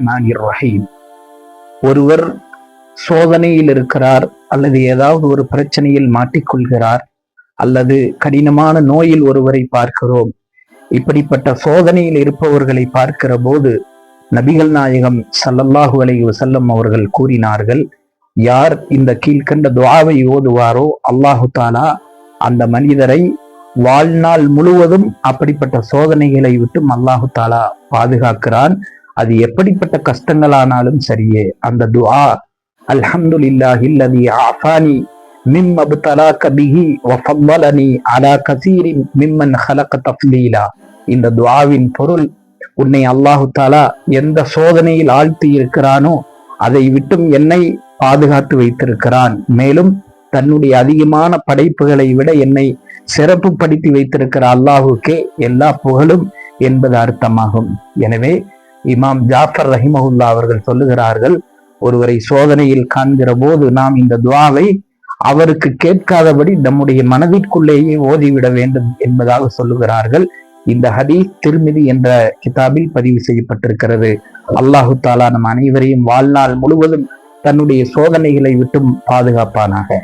ரஹ்மான் ரஹீம் ஒருவர் சோதனையில் இருக்கிறார் அல்லது ஏதாவது ஒரு பிரச்சனையில் மாட்டிக்கொள்கிறார் அல்லது கடினமான நோயில் ஒருவரை பார்க்கிறோம். இப்படிப்பட்ட சோதனையில் இருப்பவர்களை பார்க்கிற போது நபிகள் நாயகம் சல்லல்லாஹு அலைஹி வஸல்லம் அவர்கள் கூறினார்கள் யார் இந்த கீழ்கண்ட துவாவை ஓதுவாரோ அல்லாஹு தாலா அந்த மனிதரை வாழ்நாள் முழுவதும் அப்படிப்பட்ட சோதனைகளை விட்டும் அல்லாஹு தாலா பாதுகாக்கிறான். அது எப்படிப்பட்ட கஷ்டங்களானாலும் சரியே. அந்த துஆ அல்ஹம்துலில்லாஹி ஆஃபானி மிம் அப்தலாக பிஹி வஃபல்லனி அலா கசீரின் மிம்மன் ஹலக தஃலீலா இந்த துஆவின் பொருள் உன்னை அல்லாஹு தாலா எந்த சோதனையில் ஆழ்த்தி இருக்கிறானோ அதை விட்டும் என்னை பாதுகாத்து வைத்திருக்கிறான். மேலும் தன்னுடைய அதிகமான படைப்புகளை விட என்னை சிறப்புப்படுத்தி வைத்திருக்கிற அல்லாஹுக்கே எல்லா புகழும் என்பது அர்த்தமாகும். எனவே இமாம் ஜாஃபர் ரஹிமஹுல்லா அவர்கள் சொல்லுகிறார்கள் ஒருவரை சோதனையில் காண்கிற போது நாம் இந்த துவாவை அவருக்கு கேட்காதபடி நம்முடைய மனதிற்குள்ளேயே ஓதிவிட வேண்டும் என்பதாக சொல்லுகிறார்கள். இந்த ஹதீஸ் திருமிதி என்ற கிதாபில் பதிவு செய்யப்பட்டிருக்கிறது. அல்லாஹு தாலா நம் அனைவரையும் வாழ்நாள் முழுவதும் தன்னுடைய சோதனைகளை விட்டும் பாதுகாப்பானாக.